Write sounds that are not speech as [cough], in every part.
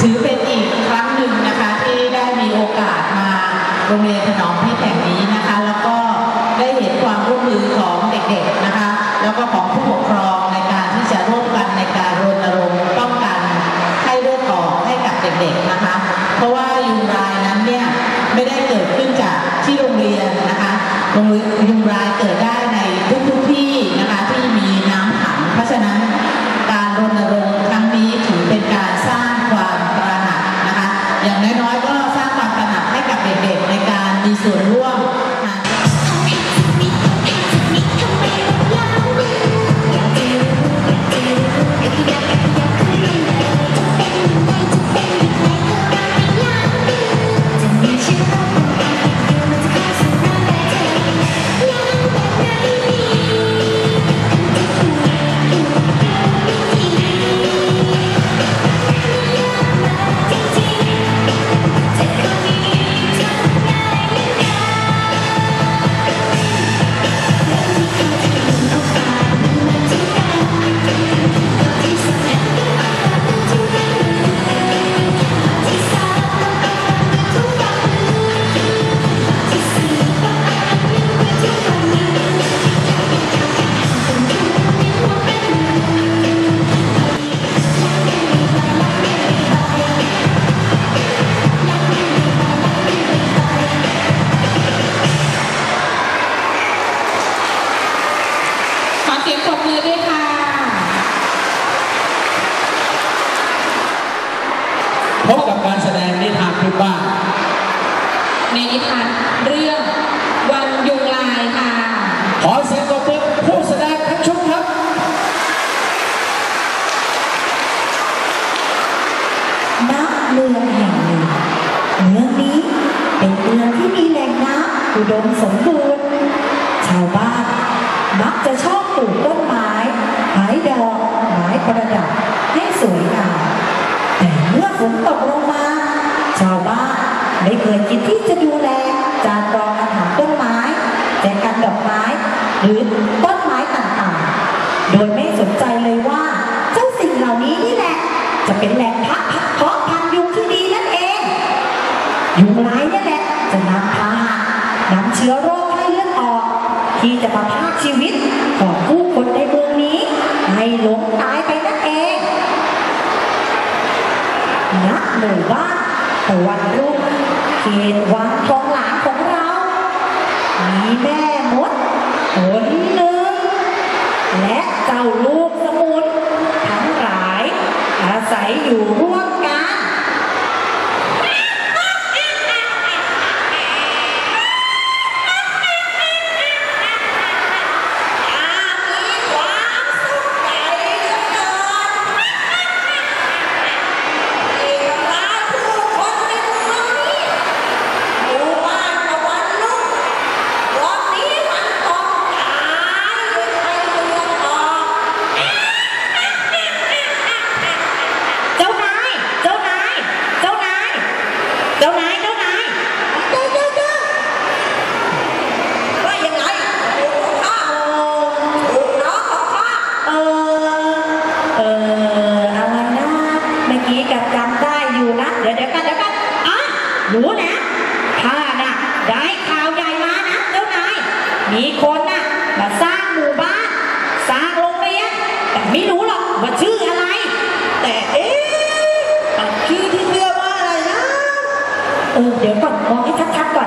ถือเป็นอีกครั้งหนึ่งนะคะที่ได้มีโอกาสมาโรงเรียนถนอมพิษแห่งนี้นะคะ แล้วก็ได้เห็นความร่วมมือของเด็กๆนะคะ แล้วก็ของผู้ปกครอง Thứ ừ, nếu còn có cái thắc thắc còn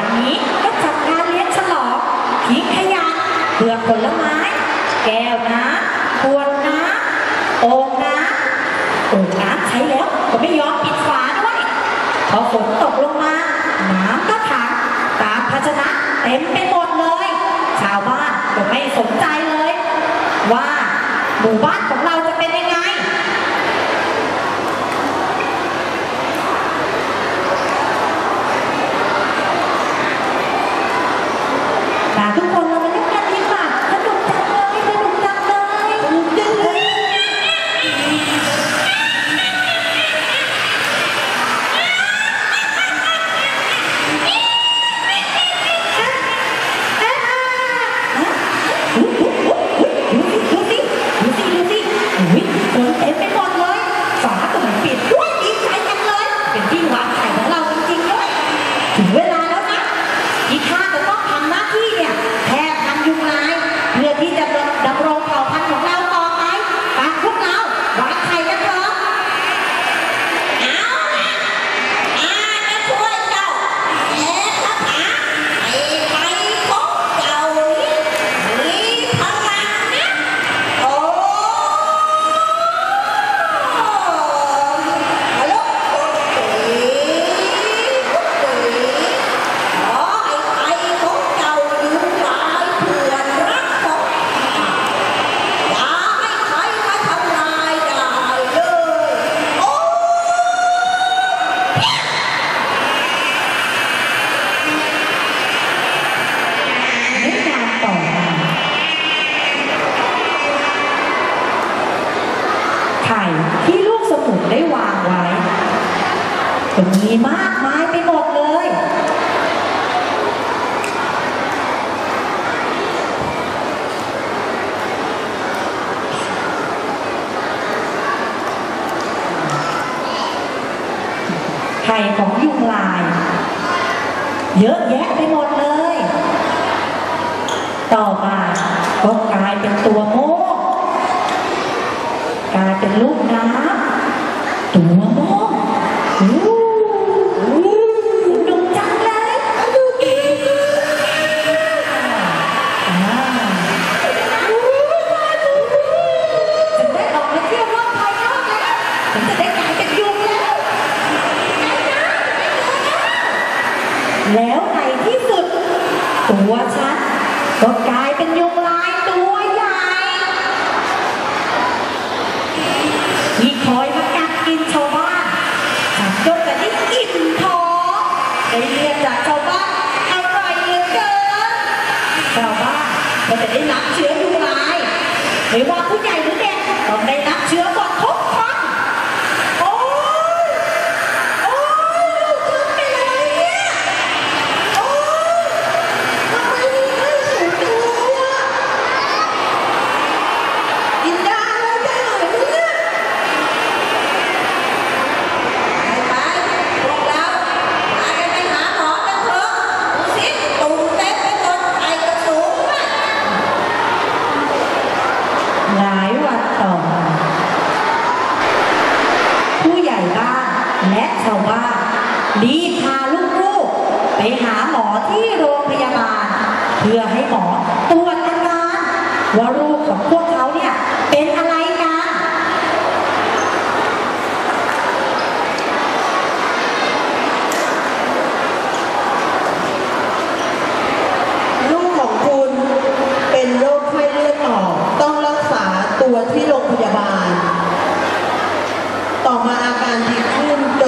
ันนี้ก็จัดงานเลี้ยงฉลองทิ้งขยะเปลือกผลไม้ แก้วน้ำ Woo-hoo. [laughs]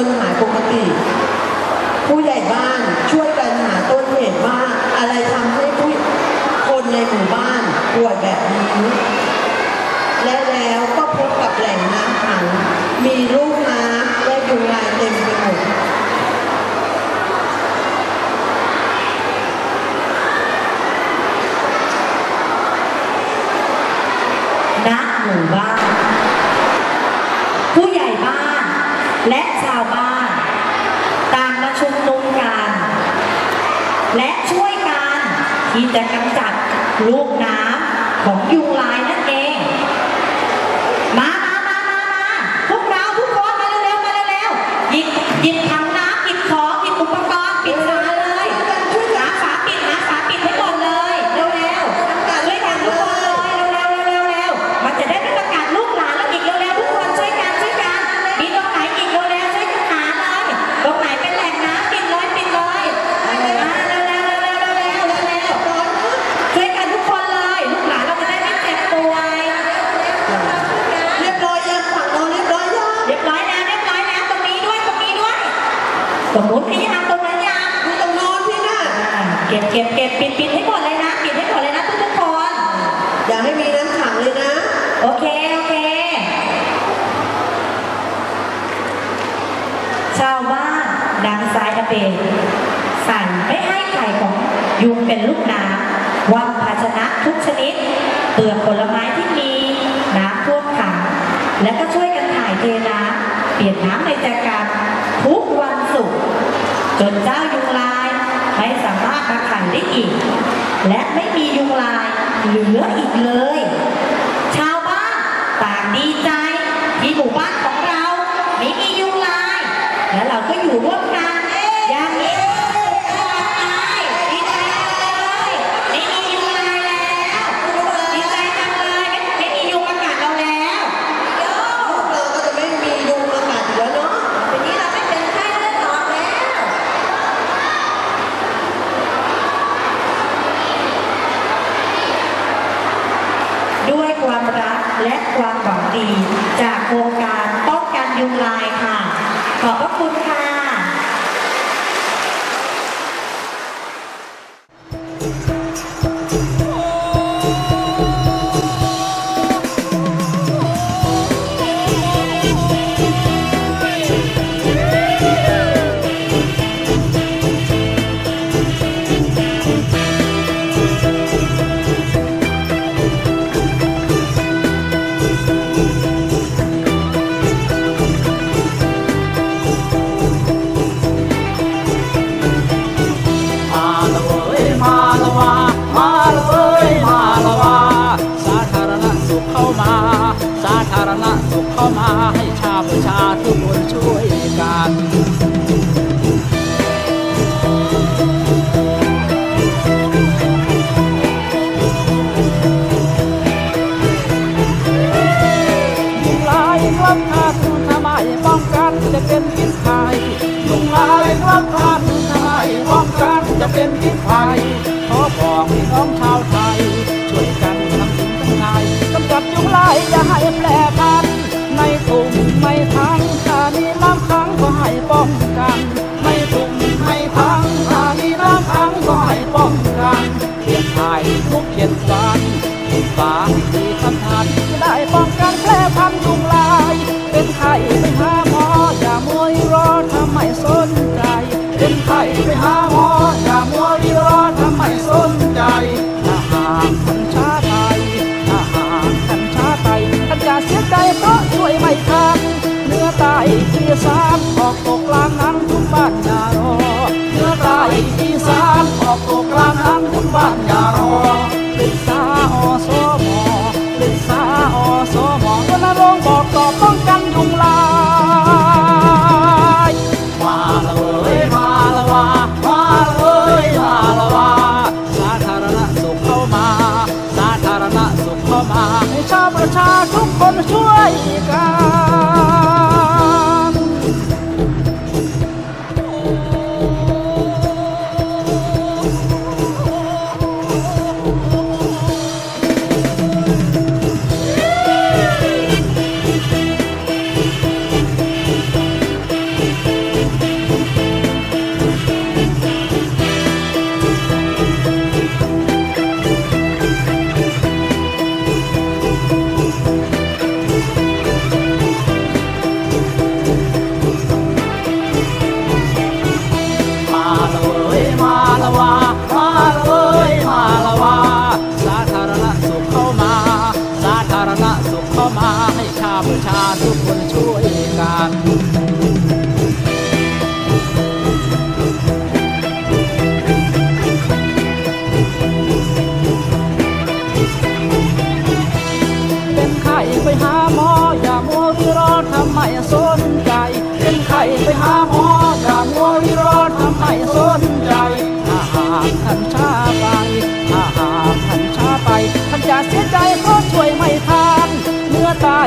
นหายปกติ ผู้ใหญ่บ้านช่วยกันหาต้นเหตุว่าอะไรทำให้ผู้คนในหมู่บ้านป่วยแบบนี้ และแล้วก็พบกับแหล่งน้ำขังมีลูกน้ำและยุงลายเต็มไปหมด ลูกน้ำของยุงลาย เบลใส่ไม่ให้ไข่ของยุงเป็นลูกน้ำวางภาชนะทุกชนิด เปลือกผลไม้ที่มีน้ำท่วมขังและก็ช่วยกันถ่ายเทน้ำเปลี่ยนน้ำในแจกันทุกวันศุกร์จนเจ้ายุงลายไม่สามารถมาขังได้อีก และไม่มียุงลายเหลืออีกเลย ชาวบ้านต่างดีใจที่หมู่บ้านของเราไม่มียุงลาย และเราก็อยู่ร่วมกัน พิษภัยขอบอกพี่น้องชาวไทย ช่วยกันทำสิ่งทั้งหลายกำจัดยุงลายอย่าให้แปรพันในกลุ่มไม่ทั้ง ฝากให้ชาวประชาทุกคนช่วยกัน มาให้ชาวประชาทุกคนช่วยกัน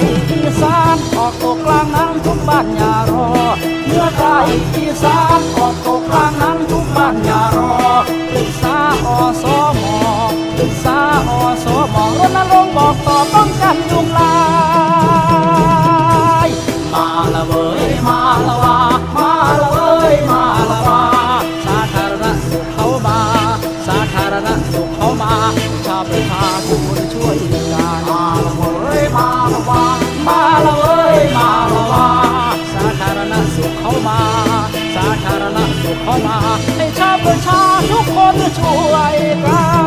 อีสานออกตกกลางน้ำทุกบ้านอย่ารอเมื่อใต้อีสานออกตกกลางน้ำทุกบ้านอย่ารอปรึกษาอสมปรึกษาอสมรณรงค์บอกต่อป้องกันยุงลาย ขอลา